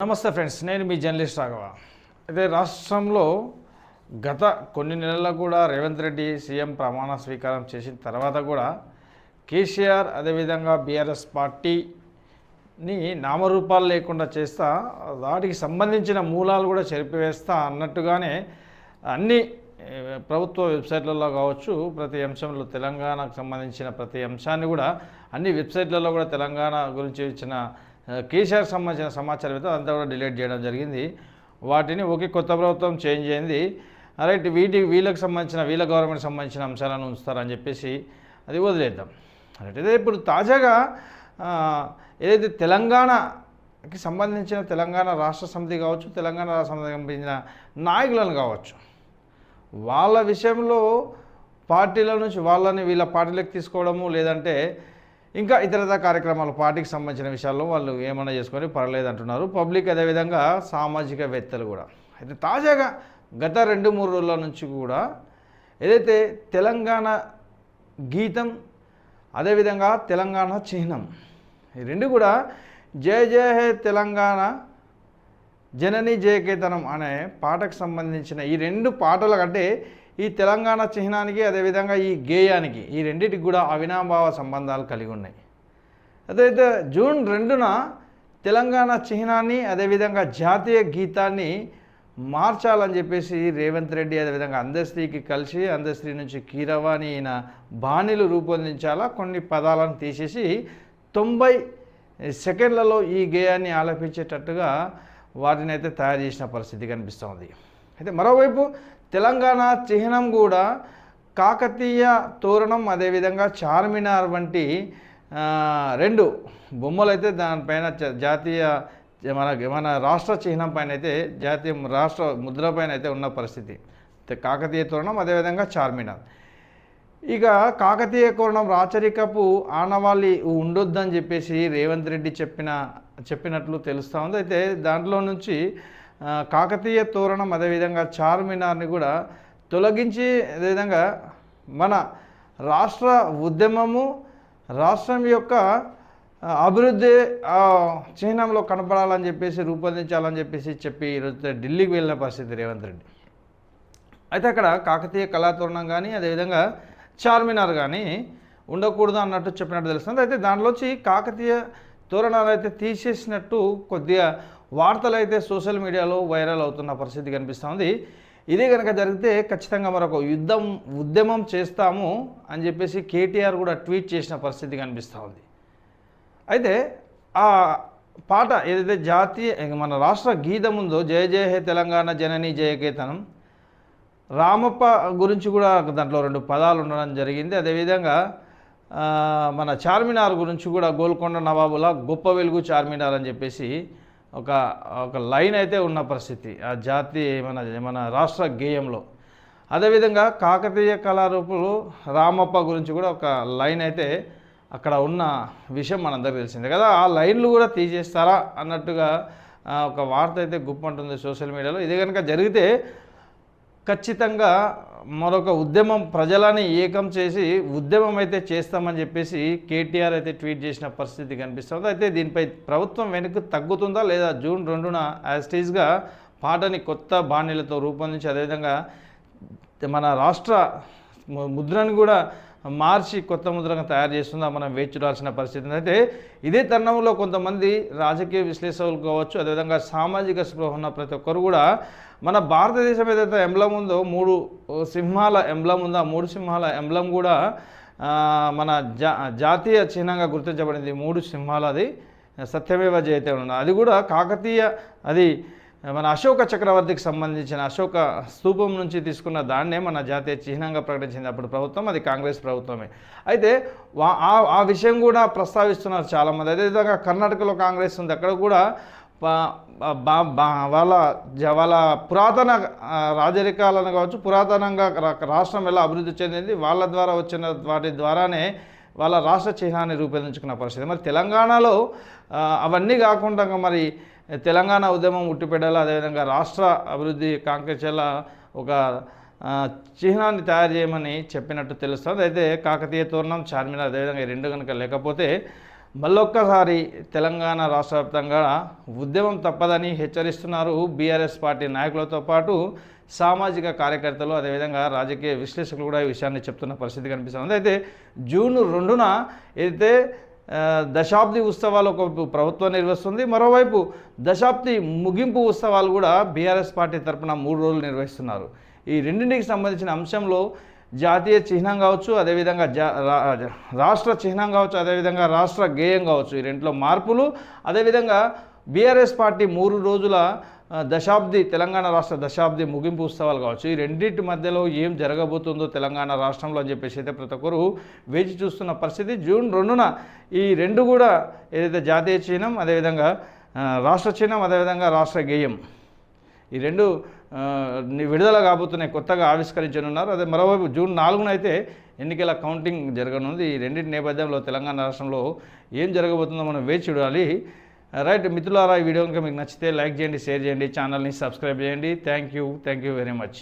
నమస్తే ఫ్రెండ్స్ నేను మీ జర్నలిస్ట్ రాఘవ. అయితే రాష్ట్రంలో గత కొన్ని నెలల్లో కూడా రేవంత్ రెడ్డి సీఎం ప్రమాణ స్వీకారం చేసిన తర్వాత కూడా కేసీఆర్ అదేవిధంగా బీఆర్ఎస్ పార్టీని నామరూపాలు లేకుండా చేస్తా వాటికి సంబంధించిన మూలాలు కూడా చెరిపివేస్తా అన్నట్టుగానే అన్ని ప్రభుత్వ వెబ్సైట్లలో కావచ్చు ప్రతి అంశంలో తెలంగాణకు సంబంధించిన ప్రతి అంశాన్ని కూడా అన్ని వెబ్సైట్లలో కూడా తెలంగాణ గురించి ఇచ్చిన కేసీఆర్ సంబంధించిన సమాచారం అయితే అంతా కూడా డిలీట్ చేయడం జరిగింది. వాటిని ఒకే కొత్త ప్రభుత్వం చేంజ్ అయింది. రైట్ వీటి వీళ్ళకి సంబంధించిన వీళ్ళ గవర్నమెంట్ సంబంధించిన అంశాలను ఉంచుతారని చెప్పేసి అది వదిలేద్దాం. రైట్ అయితే ఇప్పుడు తాజాగా ఏదైతే తెలంగాణకి సంబంధించిన తెలంగాణ రాష్ట్ర సమితి కావచ్చు తెలంగాణ రాష్ట్ర సమితికి సంబంధించిన నాయకులను కావచ్చు వాళ్ళ విషయంలో పార్టీల నుంచి వాళ్ళని వీళ్ళ పార్టీలకు తీసుకోవడము లేదంటే ఇంకా ఇతరత కార్యక్రమాలు పార్టీకి సంబంధించిన విషయాల్లో వాళ్ళు ఏమైనా చేసుకొని పర్లేదు అంటున్నారు పబ్లిక్ అదేవిధంగా సామాజికవేత్తలు కూడా. అయితే తాజాగా గత రెండు మూడు రోజుల నుంచి కూడా ఏదైతే తెలంగాణ గీతం అదేవిధంగా తెలంగాణ చిహ్నం ఈ రెండు కూడా జయ జయ హే తెలంగాణ జనని జయకేతనం అనే పాటకు సంబంధించిన ఈ రెండు పాటల కంటే ఈ తెలంగాణ చిహ్నానికి అదేవిధంగా ఈ గేయానికి ఈ రెండింటికి కూడా అవినాభావ సంబంధాలు కలిగి ఉన్నాయి. అదైతే జూన్ రెండున తెలంగాణ చిహ్నాన్ని అదేవిధంగా జాతీయ గీతాన్ని మార్చాలని చెప్పేసి రేవంత్ రెడ్డి అదేవిధంగా అందశ్రీకి కలిసి అందశ్రీ నుంచి కీరవాణి అయిన బాణీలు రూపొందించాలా కొన్ని పదాలను తీసేసి తొంభై సెకండ్లలో ఈ గేయాన్ని ఆలపించేటట్టుగా వాటిని అయితే తయారు చేసిన పరిస్థితి కనిపిస్తోంది. అయితే మరోవైపు తెలంగాణ చిహ్నం కూడా కాకతీయ తోరణం అదేవిధంగా చార్మినార్ వంటి రెండు బొమ్మలు అయితే దానిపైన జాతీయ మన మన రాష్ట్ర చిహ్నం పైన అయితే జాతీయ రాష్ట్ర ముద్ర పైన అయితే ఉన్న పరిస్థితి. కాకతీయ తోరణం అదేవిధంగా చార్మినార్. ఇక కాకతీయ కోరణం రాచరికపు ఆనవాళ్ళి ఉండొద్దని చెప్పేసి రేవంత్ రెడ్డి చెప్పిన చెప్పినట్లు తెలుస్తూ ఉంది. అయితే దాంట్లో నుంచి కాకతీయ తోరణం అదేవిధంగా చార్మినార్ని కూడా తొలగించి అదేవిధంగా మన రాష్ట్ర ఉద్యమము రాష్ట్రం యొక్క అభివృద్ధి చిహ్నంలో కనపడాలని చెప్పేసి రూపొందించాలని చెప్పేసి చెప్పి ఈరోజు ఢిల్లీకి వెళ్ళిన పరిస్థితి రేవంత్ రెడ్డి. అయితే అక్కడ కాకతీయ కళాతోరణం కానీ అదేవిధంగా చార్మినార్ కానీ ఉండకూడదు అన్నట్టు చెప్పినట్టు తెలుస్తుంది. అయితే దాంట్లోంచి కాకతీయ తోరణాలు అయితే తీసేసినట్టు కొద్దిగా వార్తలు అయితే సోషల్ మీడియాలో వైరల్ అవుతున్న పరిస్థితి కనిపిస్తుంది ఇదే కనుక జరిగితే ఖచ్చితంగా మరొక యుద్ధం ఉద్యమం చేస్తాము అని చెప్పేసి కేటీఆర్ కూడా ట్వీట్ చేసిన పరిస్థితి కనిపిస్తూ ఉంది. అయితే ఆ పాట ఏదైతే జాతీయ మన రాష్ట్ర గీతం ఉందో జయ జయ హే తెలంగాణ జనని జయకేతనం రామప్ప గురించి కూడా దాంట్లో రెండు పదాలు ఉండడం జరిగింది. అదేవిధంగా మన చార్మినార్ గురించి కూడా గోల్కొండ నవాబుల గొప్ప వెలుగు చార్మినార్ అని చెప్పేసి ఒక ఒక లైన్ అయితే ఉన్న పరిస్థితి. ఆ జాతి మన మన రాష్ట్ర గేయంలో. అదేవిధంగా కాకతీయ కళారూపులు రామప్ప గురించి కూడా ఒక లైన్ అయితే అక్కడ ఉన్న విషయం మనందరికీ తెలిసిందే కదా. ఆ లైన్లు కూడా తీసేస్తారా అన్నట్టుగా ఒక వార్త అయితే గుప్పంటుంది సోషల్ మీడియాలో. ఇది కనుక జరిగితే ఖచ్చితంగా మరొక ఉద్యమం ప్రజలని ఏకం చేసి ఉద్యమం అయితే చేస్తామని చెప్పేసి కేటీఆర్ అయితే ట్వీట్ చేసిన పరిస్థితి కనిపిస్తుంది. అయితే దీనిపై ప్రభుత్వం వెనక్కి తగ్గుతుందా లేదా జూన్ రెండున యాజ్టీజ్గా పాటని కొత్త బాణీలతో రూపొందించి అదేవిధంగా మన రాష్ట్ర ముద్రను కూడా మార్చి కొత్త ముద్రగా తయారు చేస్తుందా మనం వేచి చూడాల్సిన పరిస్థితి. అయితే ఇదే తరుణంలో కొంతమంది రాజకీయ విశ్లేషకులు కావచ్చు అదేవిధంగా సామాజిక స్పృహ ఉన్న ప్రతి ఒక్కరు కూడా మన భారతదేశం ఏదైతే ఎంబ్లం ఉందో మూడు సింహాల ఎంబ్లం ఉందో ఆ మూడు సింహాల ఎంబ్లం కూడా మన జా జాతీయ చిహ్నంగా గుర్తించబడింది. ఈ మూడు సింహాలది సత్యమేవ జయతే ఉన్నది. అది కూడా కాకతీయ అది మన అశోక చక్రవర్తికి సంబంధించిన అశోక స్తూపం నుంచి తీసుకున్న దాన్నే మన జాతీయ చిహ్నంగా ప్రకటించింది అప్పుడు ప్రభుత్వం అది కాంగ్రెస్ ప్రభుత్వమే. అయితే వా- ఆ ఆ విషయం కూడా ప్రస్తావిస్తున్నారు చాలామంది. అదేవిధంగా కర్ణాటకలో కాంగ్రెస్ ఉంది. అక్కడ కూడా బా- బా- వాళ్ళ జ- వాళ్ళ పురాతన రాజరికాలను కావచ్చు పురాతనంగా రా- రాష్ట్రం ఎలా అభివృద్ధి చెందింది వాళ్ళ ద్వారా వచ్చిన వాటి ద్వారానే వాళ్ళ రాష్ట్ర చిహ్నాన్ని రూపొందించుకున్న పరిస్థితి. మరి తెలంగాణలో అవన్నీ కాకుండా మరి తెలంగాణ ఉద్యమం ఉట్టిపెట్టాలి అదేవిధంగా రాష్ట్ర అభివృద్ధి కాంక్షల ఒక చిహ్నాన్ని తయారు చేయమని చెప్పినట్టు తెలుస్తుంది. అయితే కాకతీయ తోరణం చార్మినార్ అదేవిధంగా ఈ రెండు కనుక లేకపోతే మళ్ళొక్కసారి తెలంగాణ రాష్ట్ర వ్యాప్తంగా ఉద్యమం తప్పదని హెచ్చరిస్తున్నారు బీఆర్ఎస్ పార్టీ నాయకులతో పాటు సామాజిక కార్యకర్తలు అదేవిధంగా రాజకీయ విశ్లేషకులు కూడా ఈ విషయాన్ని చెప్తున్న పరిస్థితి కనిపిస్తుంది. అయితే జూన్ రెండున అయితే దశాబ్ది ఉత్సవాలు ఒక ప్రభుత్వం నిర్వహిస్తుంది మరోవైపు దశాబ్ది ముగింపు ఉత్సవాలు కూడా బీఆర్ఎస్ పార్టీ తరపున మూడు రోజులు నిర్వహిస్తున్నారు. ఈ రెండింటికి సంబంధించిన అంశంలో జాతీయ చిహ్నం కావచ్చు అదేవిధంగా జా రా- రాష్ట్ర చిహ్నం కావచ్చు అదేవిధంగా రాష్ట్ర గేయం కావచ్చు ఈ రెంట్లో మార్పులు అదేవిధంగా బీఆర్ఎస్ పార్టీ మూడు రోజుల దశాబ్ది తెలంగాణ రాష్ట్ర దశాబ్ది ముగింపు ఉత్సవాలు కావచ్చు ఈ రెండింటి మధ్యలో ఏం జరగబోతుందో తెలంగాణ రాష్ట్రంలో అని చెప్పేసి అయితే ప్రతి ఒక్కరు వేచి చూస్తున్న పరిస్థితి. జూన్ రెండున ఈ రెండు కూడా ఏదైతే జాతీయ చిహ్నం అదేవిధంగా రాష్ట్ర చిహ్నం అదేవిధంగా రాష్ట్ర గేయం ఈ రెండు విడుదల కాబోతున్నాయి కొత్తగా ఆవిష్కరించనున్నారు. అదే మరోవైపు జూన్ నాలుగున అయితే ఎన్నికల కౌంటింగ్ జరగనుంది. ఈ రెండింటి నేపథ్యంలో తెలంగాణ రాష్ట్రంలో ఏం జరగబోతుందో మనం వేచి చూడాలి. రైట్ మిత్రులారా ఈ వీడియో కనుక మీకు నచ్చితే లైక్ చేయండి షేర్ చేయండి ఛానల్ని సబ్స్క్రైబ్ చేయండి. Thank you thank you very much